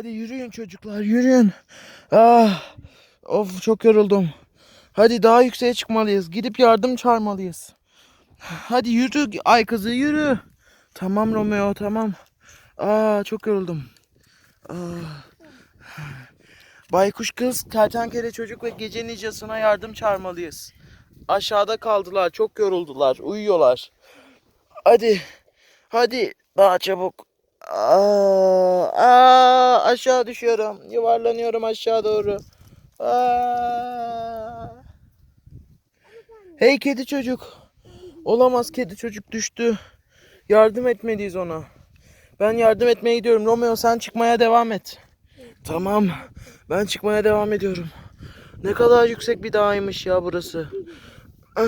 Hadi yürüyün çocuklar yürüyün. Ah, of çok yoruldum. Hadi daha yükseğe çıkmalıyız. Gidip yardım çağırmalıyız. Hadi yürü ay kızı yürü. Tamam Romeo tamam. Aa çok yoruldum. Ah. Baykuş kız, kertenkele çocuk ve gece nicasına yardım çağırmalıyız. Aşağıda kaldılar, çok yoruldular, uyuyorlar. Hadi, hadi daha çabuk. Aa, aa, aşağı düşüyorum, yuvarlanıyorum aşağı doğru. Aa. Hey kedi çocuk. Olamaz kedi çocuk düştü. Yardım etmeliyiz ona. Ben yardım etmeye gidiyorum. Romeo sen çıkmaya devam et. Tamam. Ben çıkmaya devam ediyorum. Ne kadar yüksek bir dağymış ya burası. Ah,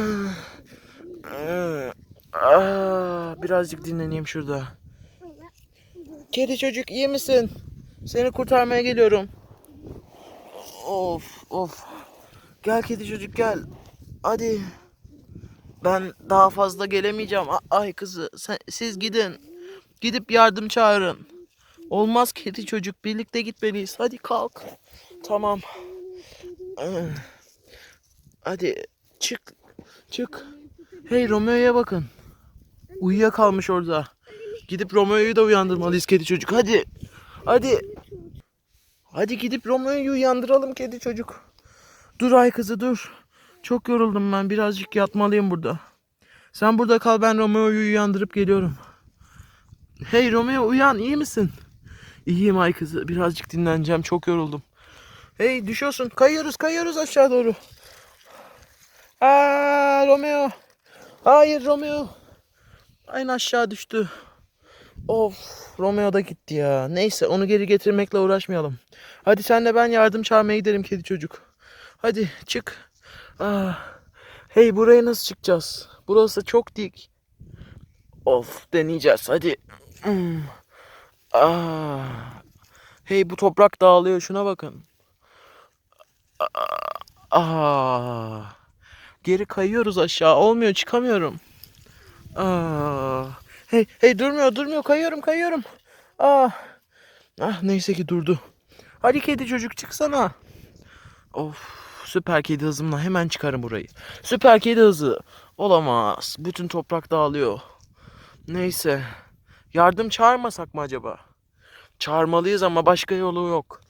ah, birazcık dinleneyim şurada. Kedi çocuk iyi misin? Seni kurtarmaya geliyorum. Of of. Gel kedi çocuk gel. Hadi. Ben daha fazla gelemeyeceğim. Ay kızı sen, siz gidin. Gidip yardım çağırın. Olmaz kedi çocuk birlikte gitmeliyiz. Hadi kalk. Tamam. Ah. Hadi çık. Çık. Hey Romeo'ya bakın. Uyuyakalmış orada. Gidip Romeo'yu da uyandırmalıyız kedi çocuk. Hadi. Hadi. Hadi gidip Romeo'yu uyandıralım kedi çocuk. Dur ay kızı dur. Çok yoruldum ben. Birazcık yatmalıyım burada. Sen burada kal ben Romeo'yu uyandırıp geliyorum. Hey Romeo uyan iyi misin? İyiyim ay kızı. Birazcık dinleneceğim. Çok yoruldum. Hey düşüyorsun. Kayıyoruz kayıyoruz aşağı doğru. Aa Romeo. Hayır Romeo. Aynı aşağı düştü. Of Romeo da gitti ya. Neyse onu geri getirmekle uğraşmayalım. Hadi senle ben yardım çağırmaya gidelim kedi çocuk. Hadi çık. Ah. Hey buraya nasıl çıkacağız? Burası çok dik. Of deneyeceğiz hadi. Hmm. Ah. Hey bu toprak dağılıyor şuna bakın. Ah. Geri kayıyoruz aşağı. Olmuyor çıkamıyorum. Ah. Hey hey durmuyor durmuyor kayıyorum kayıyorum. Ah. Ah neyse ki durdu. Hadi kedi çocuk çıksana. Of süper kedi hızımla hemen çıkarım burayı. Süper kedi hızı. Olamaz. Bütün toprak dağılıyor. Neyse. Yardım çağırmasak mı acaba? Çağırmalıyız ama başka yolu yok.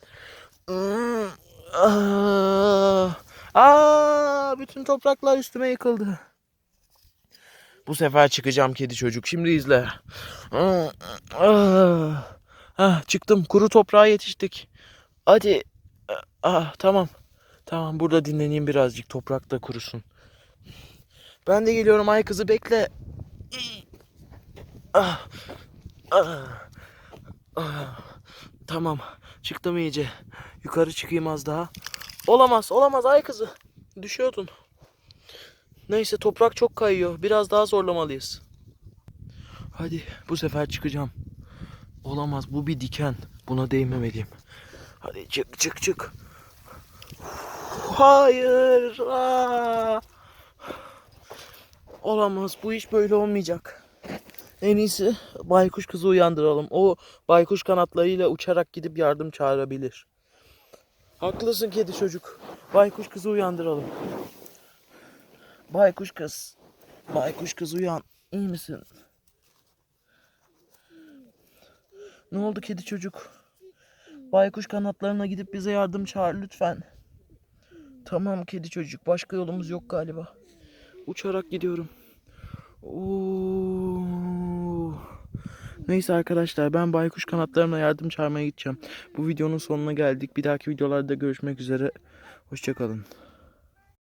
Hmm, ah, Aa, bütün topraklar üstüme yıkıldı. Bu sefer çıkacağım kedi çocuk. Şimdi izle. Ah, çıktım. Kuru toprağa yetiştik. Hadi. Ah, tamam. Tamam burada dinleneyim birazcık. Toprak da kurusun. Ben de geliyorum ay kızı bekle. Ah, ah, ah. Tamam. Çıktım iyice. Yukarı çıkayım az daha. Olamaz, olamaz ay kızı. Düşüyordun. Neyse toprak çok kayıyor. Biraz daha zorlamalıyız. Hadi bu sefer çıkacağım. Olamaz bu bir diken. Buna değmemeliyim. Hadi çık çık çık. Hayır. Aa! Olamaz bu iş böyle olmayacak. En iyisi baykuş kızı uyandıralım. O baykuş kanatlarıyla uçarak gidip yardım çağırabilir. Haklısın kedi çocuk. Baykuş kızı uyandıralım. Baykuş kız. Baykuş kız uyan. İyi misin? Ne oldu kedi çocuk? Baykuş kanatlarına gidip bize yardım çağır lütfen. Tamam kedi çocuk. Başka yolumuz yok galiba. Uçarak gidiyorum. Oo. Neyse arkadaşlar ben baykuş kanatlarımla yardım çağırmaya gideceğim. Bu videonun sonuna geldik. Bir dahaki videolarda görüşmek üzere. Hoşçakalın.